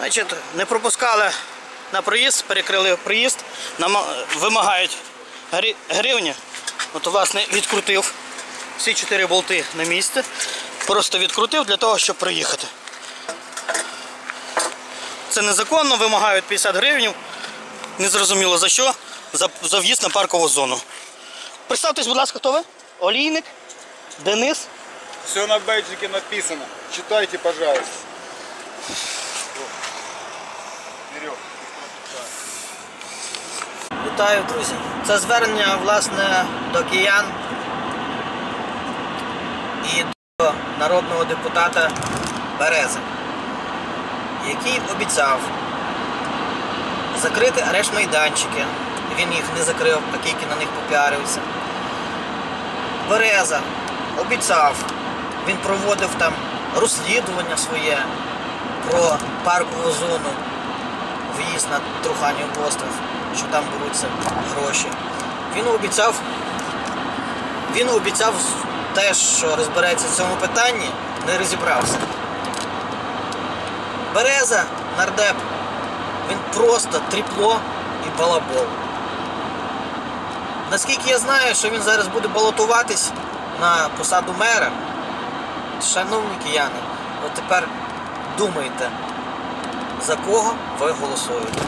Значить, не пропускали на проїзд, перекрили проїзд, нама- вимагають гривні. От, власне, відкрутив всі чотири болти на місці. Просто відкрутив для того, щоб проїхати. Це незаконно, вимагають 50 гривень. Незрозуміло за що. За, за в'їзд на паркову зону. Представтесь, будь ласка, хто ви? Олійник, Денис. Все на бейджике написано. Читайте, пожалуйста. Вітаю, друзі. Це звернення власне до киян і до народного депутата Берези, який обіцяв закрити арешт майданчики. Він їх не закрив, а тільки на них попіарився. Береза обіцяв, він проводив там розслідування своє про паркову зону в'їзд на Труханів остров, що там беруться гроші. Він обіцяв, він обіцяв теж, що розбереться в цьому питанні, не розібрався. Береза, нардеп, він просто тріпло і балабол. Наскільки я знаю, що він зараз буде балотуватись на посаду мера, шановні кияни, от тепер думайте, за кого ви голосуєте.